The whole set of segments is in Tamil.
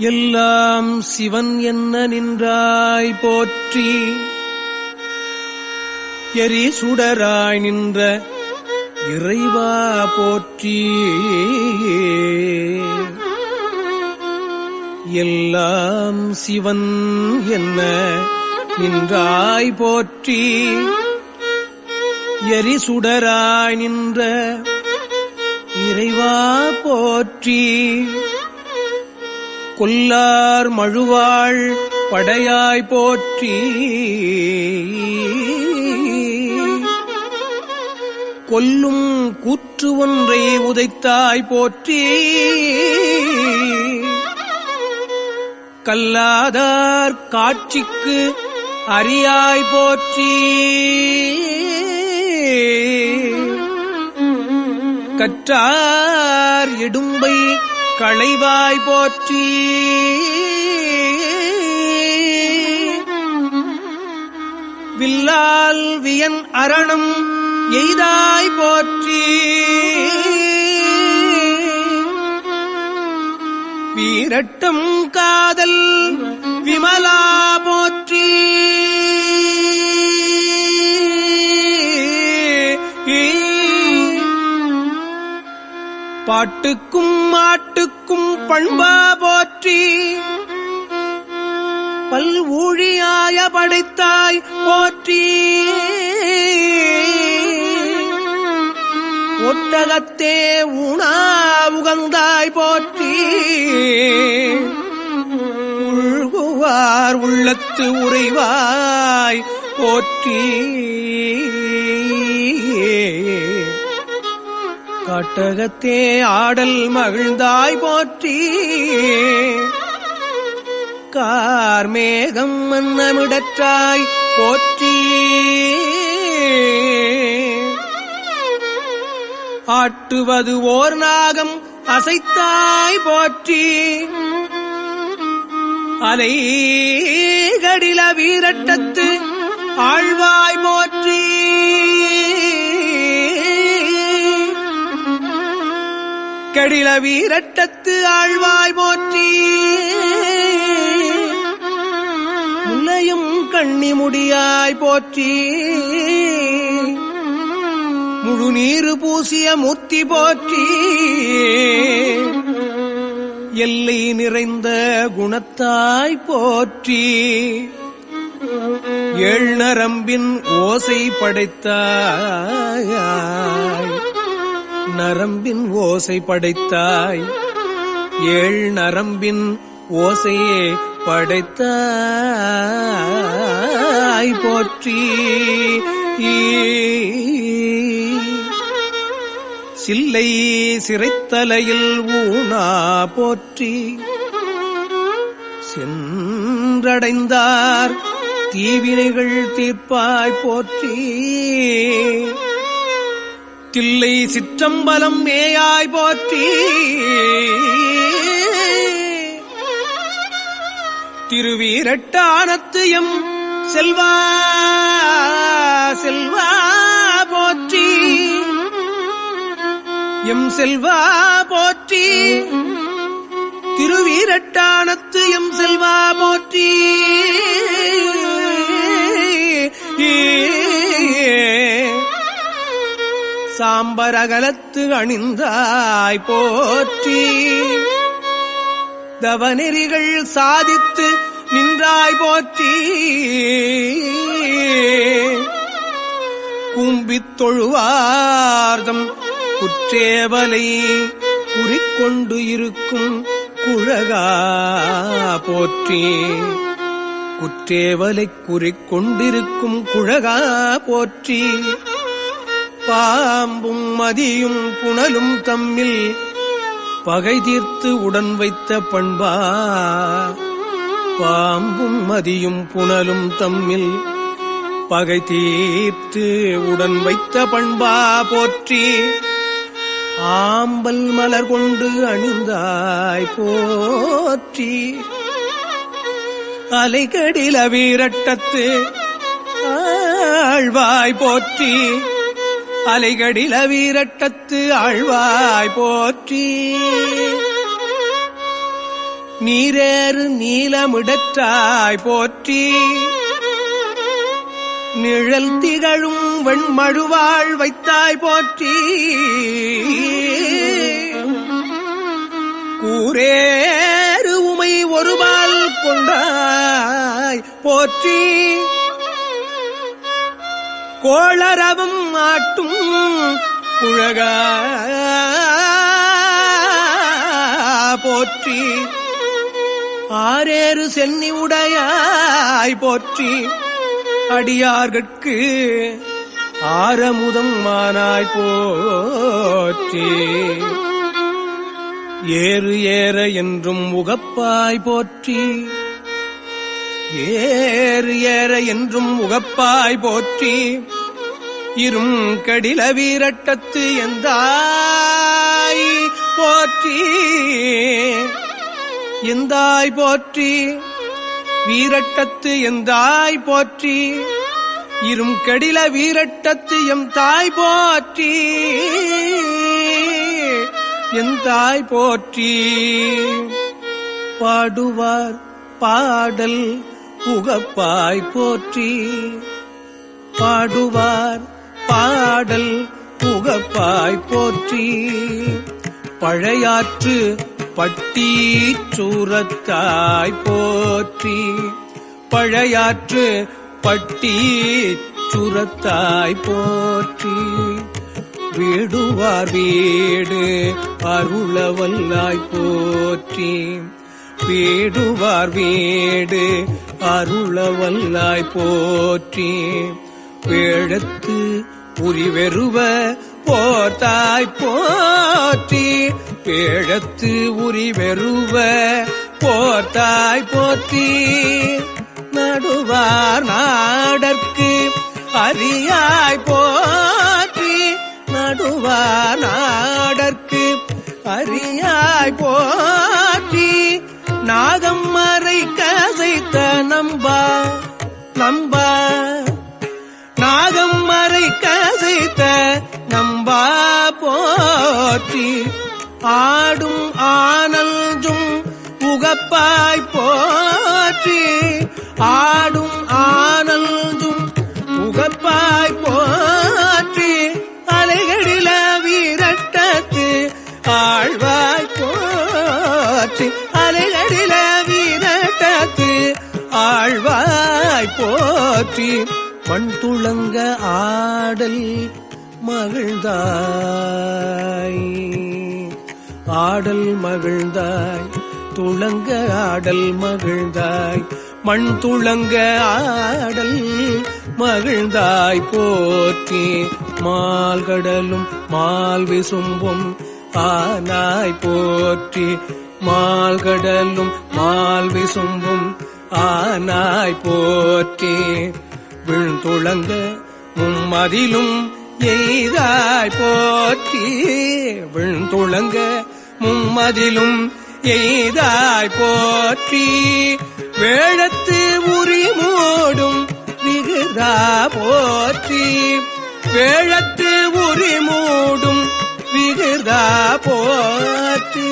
எல்லாம் சிவன் என்ன நின்றாய் போற்றி. எரி சுடராய் நின்ற இறைவா போற்றி. எல்லாம் சிவன் என்ன நின்றாய் போற்றி. எரி சுடராய் நின்ற இறைவா போற்றி. கொல்லார் மழுவாள் படையாய் போற்றி. கொல்லும் கூற்று ஒன்றை உதைத்தாய் போற்றி. கல்லாதார் காட்சிக்கு அரியாய் போற்றி. கற்றார் இடும்பை களைவாய் போற்றி. வில்லால் வியன் அரணம் எய்தாய் போற்றி. வீரட்டம் காதல் விமலா போற்றி. பாட்டுக்கும் மாட்டுக்கும் பண்பா போற்றி. பல் ஊழியாய படைத்தாய் போற்றி. ஒட்டகத்தே உணா உகந்தாய் போற்றி. உள்குவார் உள்ளத்து உறைவாய் போற்றி. காட்டகத்தே ஆடல் மகிழ்ந்தாய் போற்றி. கார்மேகம் மன்னமிடற்றாய் போற்றி. ஆட்டுவது ஓர் நாகம் அசைத்தாய் போற்றி. அலை கடில வீரட்டத்து ஆழ்வாய் போற்றி. கடில வீரட்டத்து ஆழ்வாய் போற்றி. முல்லையும் கண்ணி முடியாய் போற்றி. முழு நீரு பூசிய முத்தி போற்றி. எல்லை நிறைந்த குணத்தாய் போற்றி. எள்நரம்பின் ஓசை படைத்தாய் நரம்பின் ஓசை படைத்தாய். ஏழ் நரம்பின் ஓசையே படைத்தாய் போற்றி. சில்லை சிறைத்தலையில் ஊனா போற்றி. சென்றடைந்தார் தீவினைகள் தீர்ப்பாய் போற்றி. தில்லை சிற்றம்பலம் மேயாய் போற்றி. திருவீரட்டானத்து எம் செல்வா செல்வா போற்றி. எம் செல்வா போற்றி. திருவீரட்டானத்து எம் செல்வா போற்றி. சாம்பரகலத்து அணிந்தாய் போற்றி. தவநெறிகள் சாதித்து நின்றாய் போற்றி. கும்பித் தொழுவார்தம் குற்றேவலை குறிக்கொண்டு இருக்கும் குழகா போற்றி. குற்றேவலை குறிக்கொண்டிருக்கும் குழகா போற்றி. பாம்பும் மதியும் புனலும் தம்மில் பகை தீர்த்து உடன் வைத்த பண்பா. பாம்பும் மதியும் புனலும் தம்மில் பகை தீர்த்து உடன் வைத்த பண்பா போற்றி. ஆம்பல் மலர் கொண்டு அணிந்தாய் போற்றி. அலைகடில வீரட்டத்து ஆழ்வாய் போற்றி. அலைகடில வீரட்டத்து ஆழ்வாய் போற்றி. நீரேறு நீலமிடற்றாய் போற்றி. நிழல் திகழும் வெண்மழுவாள் வைத்தாய் போற்றி. கூரேறு உமை ஒருவாள் கொண்டாய் போற்றி. கோளரவும் ஆட்டும் குழக போற்றி. ஆரேறு சென்னி உடையாய் போற்றி. அடியார்கட்கு ஆரமுதம் மானாய் போற்றி. ஏறு ஏற என்றும் உகப்பாய் போற்றி. ஏறு ஏற என்றும் உகப்பாய் போற்றி. இரும் கடில வீரட்டத்து எந்தாய் போற்றி. எந்தாய் போற்றி? வீரட்டத்து எந்தாய் போற்றி? இரும் கடில வீரட்டத்து எம் தாய் போற்றி. என் தாய் போற்றி. பாடுவார் பாடல் புகப்பாய் போற்றி. பாடுவார் பாடல் புகப்பாய் போற்றி. பழையாற்று பட்டி சூரத்தாய் போற்றி. பழையாற்று பட்டி சுரத்தாய் போற்றி. வீடுவார் வீடு அருளவல்லாய் போற்றி. வீடுவார் வீடு அருளவல்லாய் போற்றி. வேழத்து உரிவெருவ போர்த்தாய் போற்றி. வேழத்து உரிவெருவ போர்த்தாய் போற்றி. நடுவார் நாடற்கு அரியாய் போற்றி. நடுவார் நாடற்கு அரியாய் போற்றி. நாகம் மறை கதைத்த நம்பா நம்பா. நாகம் மறை கதைத்த நம்பா போற்றி. ஆடும் ஆனல்ஜும் உகப்பாய் போற்றி. ஆடும் காற்றி மண் துளங்க ஆடல் மகிழ்ந்தாய். ஆடல் மகிழ்ந்தாய் துளங்க ஆடல் மகிழ்ந்தாய் மண் துளங்க ஆடல் மகிழ்ந்தாய். போற்றி மால்கடலும் மால் விசும்பும் ஆனாய். போற்றி மால்கடலும் மால் விசும்பும் ஆனாய் போற்றி. விழுந்துளங்க மும்மதிலும் எய்தாய் போற்றி. விழுந்துளங்க மும்மதிலும் எய்தாய் போற்றி. வேழத்து உரி மூடும் விகுதா போற்றி. வேழத்து உரி மூடும் விகுதா போற்றி.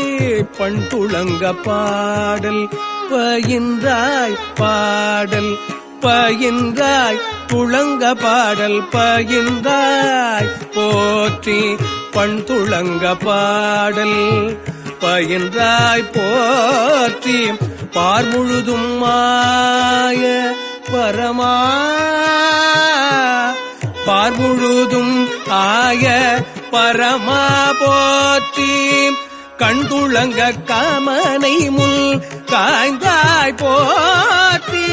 பண் துளங்க பாடல் பயின்றாய் பாடல் பயின்றாய் துளங்க பாடல் பயின்றாய் போற்றி பண் துளங்க பாடல். பயின்றாய் போற்றி பார் முழுதும் மாய பரமா. பார் முழுதும் ஆய பரமா போற்றி கண்துளங்க காமனை முல் காய்ந்தாய் போற்றி.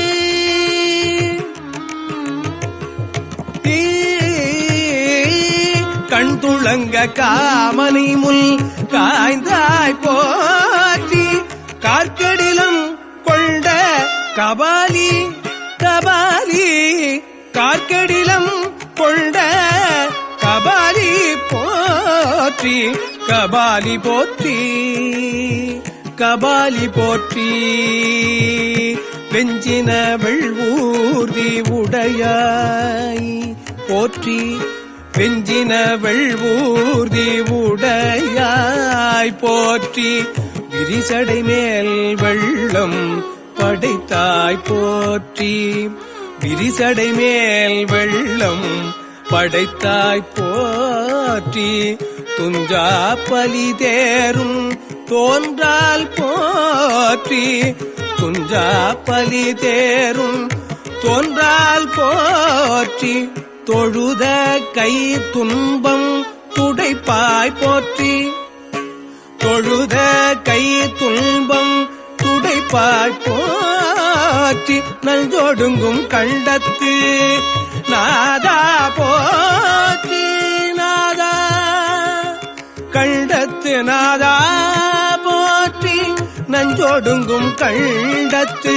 கண்துளங்க காமனை முல் காய்ந்தாய் போற்றி. கார்க்கடிலம் கொண்ட கபாலி கபாலி கார்க்கடிலம் கொண்ட கபாலி போற்றி. கபாலி போற்றி கபாலி போற்றி. வெஞ்சின வெள்வூர்தி உடையாய் போற்றி வெஞ்சின வெள்வூர்தி உடையாய் போற்றி. விரிசடை மேல் வெள்ளம் படைத்தாய் போற்றி. விரிசடை மேல் வெள்ளம் படைத்தாய் போற்றி. துஞ்சா பலி தேரும் தோன்றால் போற்றி. துஞ்சா பலி தேரும் தோன்றால் போற்றி. தொழுத கை துன்பம் துடைப்பாய் போற்றி. தொழுத கை துன்பம் துடைப்பாய் போற்றி. நல்ஜோடுங்கும் கண்டத்து நாதா போ கண்டத்து நாதா போற்றி நஞ்சோடுங்கும் கண்டத்து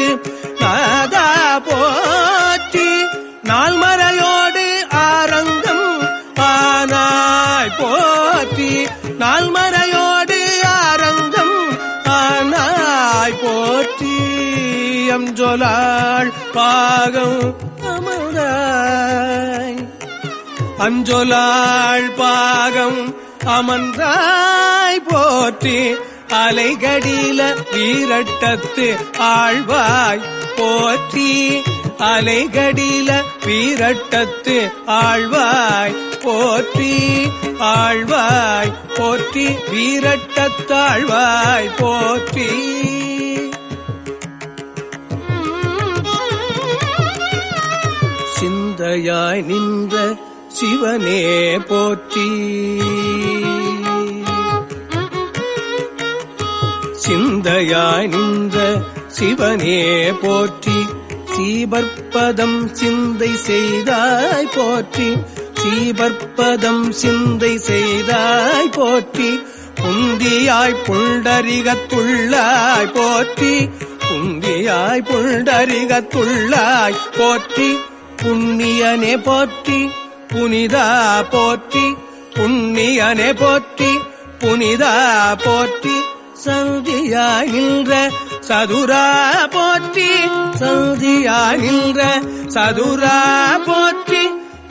நாதா போற்றி நால்மறையோடு ஆரங்கம் ஆனாய் போற்றி நால்மறையோடு ஆரங்கம் ஆனாய் போற்றி. அஞ்சொலாள் பாகம் அமர்ந்தாய் அஞ்சொலாள் பாகம் அமன்றாய் போற்றி அலைகடியில வீரட்டத்து ஆழ்வாய் போற்றி அலைகடியில வீரட்டத்து ஆழ்வாய் போற்றி ஆழ்வாய் போற்றி வீரட்டத்தாழ்வாய் போற்றி. சிந்தையாய் நின்ற சிவனே போற்றி. சிந்தையாய் நின்ற சிவனே போற்றி. சீபற்பதம் சிந்தை செய்தாய் போற்றி. சீபற்பதம் சிந்தை செய்தாய் போற்றி. புந்தியாய் புண்டரிகத்துள்ளாய் போற்றி. புந்தியாய் புண்டரிகத்துள்ளாய் போற்றி. புண்ணியனே போற்றி. புனிதா போற்றி புண்ணியனே போற்றி புனிதா போற்றி சந்தியாய் நின்ற சதுரா போற்றி சந்தியாய் நின்ற சதுரா போற்றி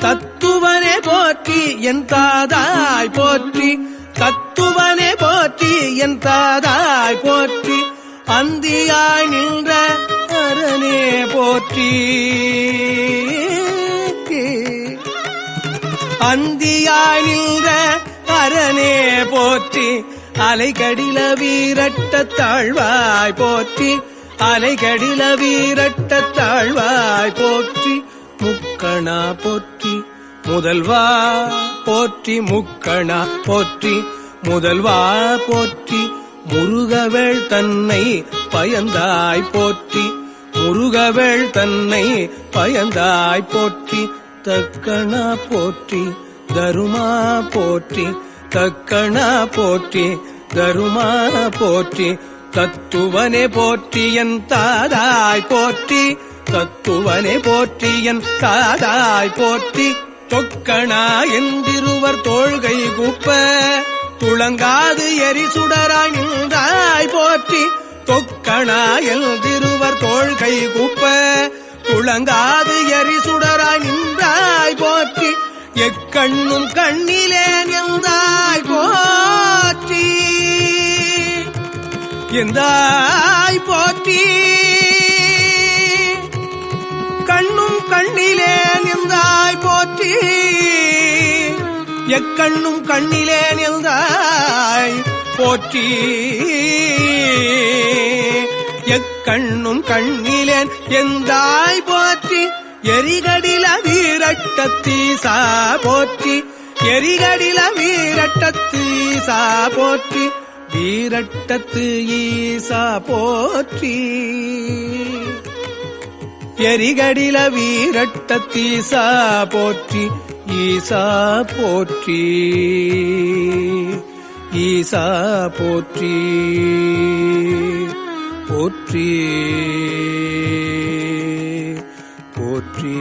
தத்துவனே போற்றி என் தாதாய் போற்றி தத்துவனே போற்றி என் தாதாய் போற்றி அந்தியாய் நின்ற அரணே போற்றி. அந்தியாய் நின்ற அரணே போற்றி அலைகடில வீரட்ட தாழ்வாய் போற்றி அலைகடில வீரட்ட தாழ்வாய் போற்றி முக்கணா போற்றி முதல்வா போற்றி முக்கணா போற்றி முதல்வா போற்றி முருகவேள் தன்னை பயந்தாய் போற்றி முருகவேள் தன்னை பயந்தாய் போற்றி தக்கணா போற்றி தருமா போற்றி தக்கணா போற்றி தருமா போற்றி தத்துவனே போற்றி என் தாதாய் போற்றி தத்துவனே போற்றி என் தாதாய் போற்றி. தொக்கணா என்றிருவர் தோள்கை குப்ப துளங்காது எரிசுடராய் நின்றாய் போற்றி. தொக்கணா என்றிருவர் தோள்கை குப்ப குளங்காது எரி சுடராய் நின்றாய் போற்றி. எக்கண்ணும் கண்ணிலே நின்றாய் போற்றி. எந்தாய் போற்றி. கண்ணும் கண்ணிலே நின்றாய் போற்றி. எக்கண்ணும் கண்ணிலே நின்றாய் போற்றி. கண்ணும் கண்ணிலேன் எந்தாய் போற்றி? எரிகடில வீரட்டத்தீசா போற்றி. எரிகடில வீரட்டத்தீசா போற்றி. வீரட்டத்து ஈசா போற்றி. எரிகடில வீரட்டத்தீசா போற்றி. ஈசா போற்றி. ஈசா போற்றி. போற்றி. போற்றி போற்றி.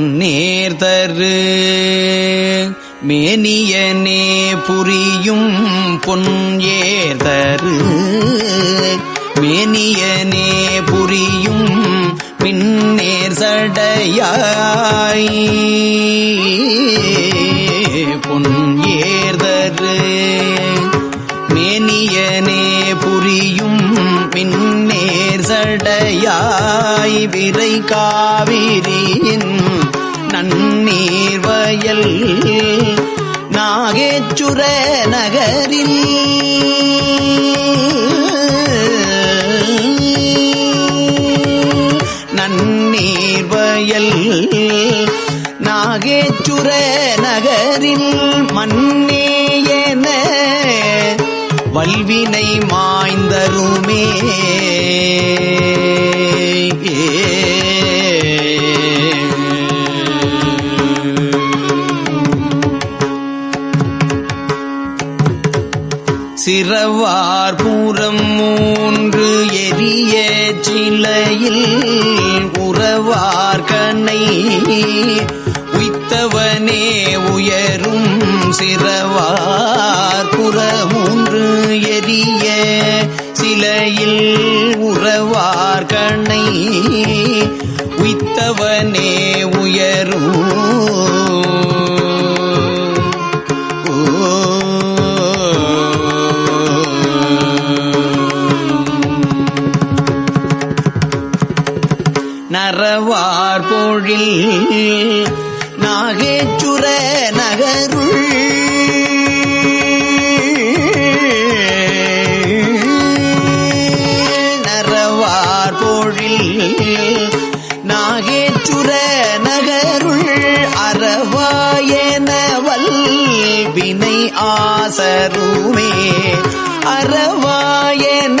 பொன்னேர்தரு மேனியனே புரியும் பொன் ஏதரு மேனியனே புரியும் பின்னேர் சடையாய். பொன் ஏர்தரு. மேனியனே புரியும் பின்னேர் சடையாய். விரை காவிரியின் நன்னீர் வயல் நாகேச்சுர நகரில். நன்னீர் நாகேச்சுர நகரில் மண்ணேயன வல்வினை மாய்ந்தருமே. சிறவார் பூரம் மூன்று எரிய சிலையில் உறவார்கனை உய்த்தவனே உயரும் சிறவார் புறமூன்று எரிய சிலையில் உறவார்கனை உய்த்தவனே உயரும் நரவார் நாகேச்சுர நகருள். நரவார்பொழில் நாகேச்சுர நகருள். அறவாயனவல் வினை ஆசருமே அறவாயன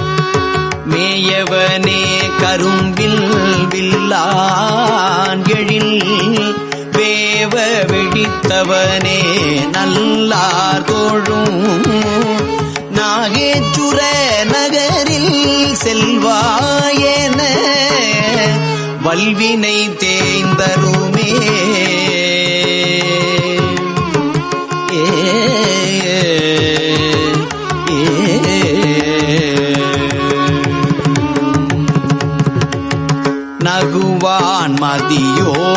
மேயவனே கரும்பில் வில்லான் எழில் வேவ விழித்தவனே நல்லார் தோழும் நாகேச்சுர நகரில் செல்வாயன வல்வினை தேய்ந்தருமே.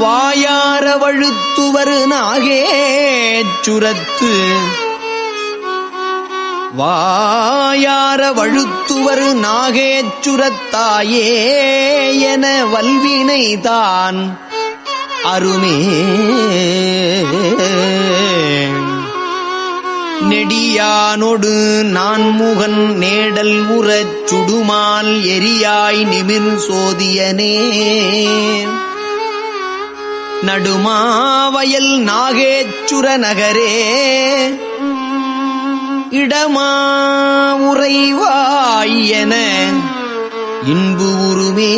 வாயார வழுத்துவர் நாகே சுரத்து. வாயார வழுத்துவர் நாகேச்சுரத்தாயே என வல்வினைதான் அருமே. நெடியானொடு நான்முகன் நேடல் உறச் சுடுமால் எரியாய் நிமிர் சோதியனே. நடுமாவயல் நாகேச்சுர நகரே இடமா உறைவாயன இன்பு உருமே.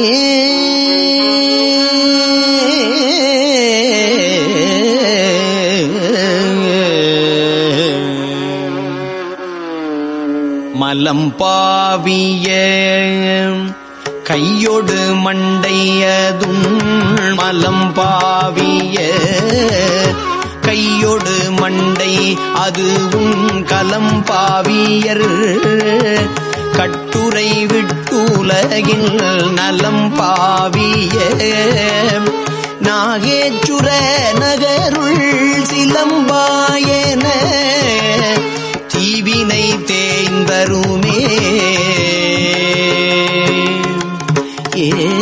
மலம்பாவிய கையொடு மண்டையதும் மலம் பாவிய கையொடு மண்டை அது உன் கலம் பாவியர். கட்டுரை விட்டுலகில் நலம் பாவிய நாகேச்சுர நகருள் சிலம்பாயன தீவினை தேய்ந்தருமே. ஏ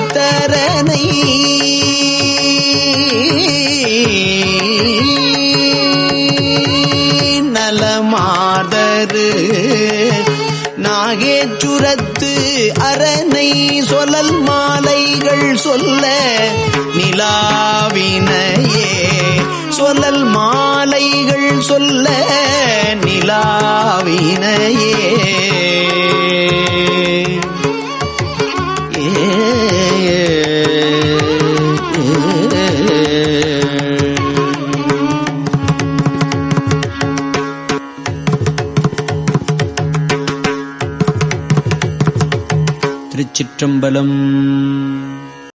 சரணை चम्बलम्